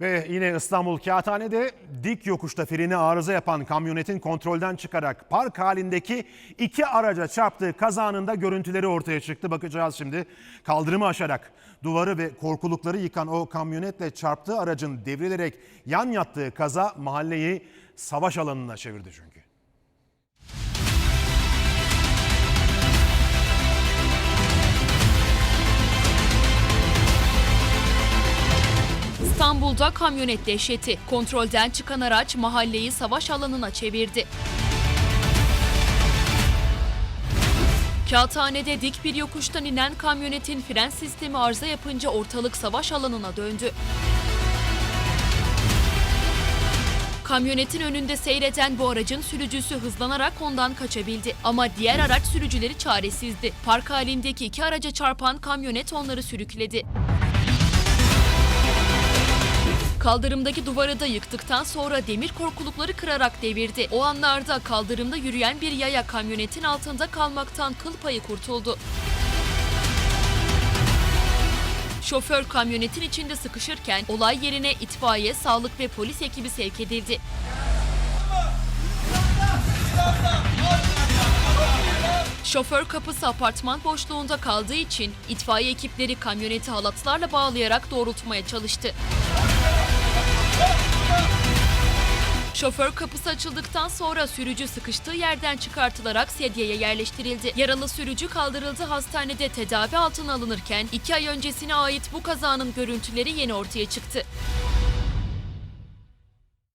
Ve yine İstanbul Kağıthane'de dik yokuşta freni arıza yapan kamyonetin kontrolden çıkarak park halindeki iki araca çarptığı kazanın da görüntüleri ortaya çıktı. Bakacağız şimdi. Kaldırımı aşarak duvarı ve korkulukları yıkan o kamyonetle çarptığı aracın devrilerek yan yattığı kaza mahalleyi savaş alanına çevirdi çünkü. İstanbul'da kamyonet dehşeti. Kontrolden çıkan araç mahalleyi savaş alanına çevirdi. Kağıthane'de dik bir yokuştan inen kamyonetin fren sistemi arıza yapınca ortalık savaş alanına döndü. Kamyonetin önünde seyreden bu aracın sürücüsü hızlanarak ondan kaçabildi. Ama diğer araç sürücüleri çaresizdi. Park halindeki iki araca çarpan kamyonet onları sürükledi. Kaldırımdaki duvarı da yıktıktan sonra demir korkulukları kırarak devirdi. O anlarda kaldırımda yürüyen bir yaya kamyonetin altında kalmaktan kıl payı kurtuldu. Şoför kamyonetin içinde sıkışırken olay yerine itfaiye, sağlık ve polis ekibi sevk edildi. Şoför kapısı apartman boşluğunda kaldığı için itfaiye ekipleri kamyoneti halatlarla bağlayarak doğrultmaya çalıştı. Şoför kapısı açıldıktan sonra sürücü sıkıştığı yerden çıkartılarak sedyeye yerleştirildi. Yaralı sürücü kaldırıldı hastanede tedavi altına alınırken iki ay öncesine ait bu kazanın görüntüleri yeni ortaya çıktı.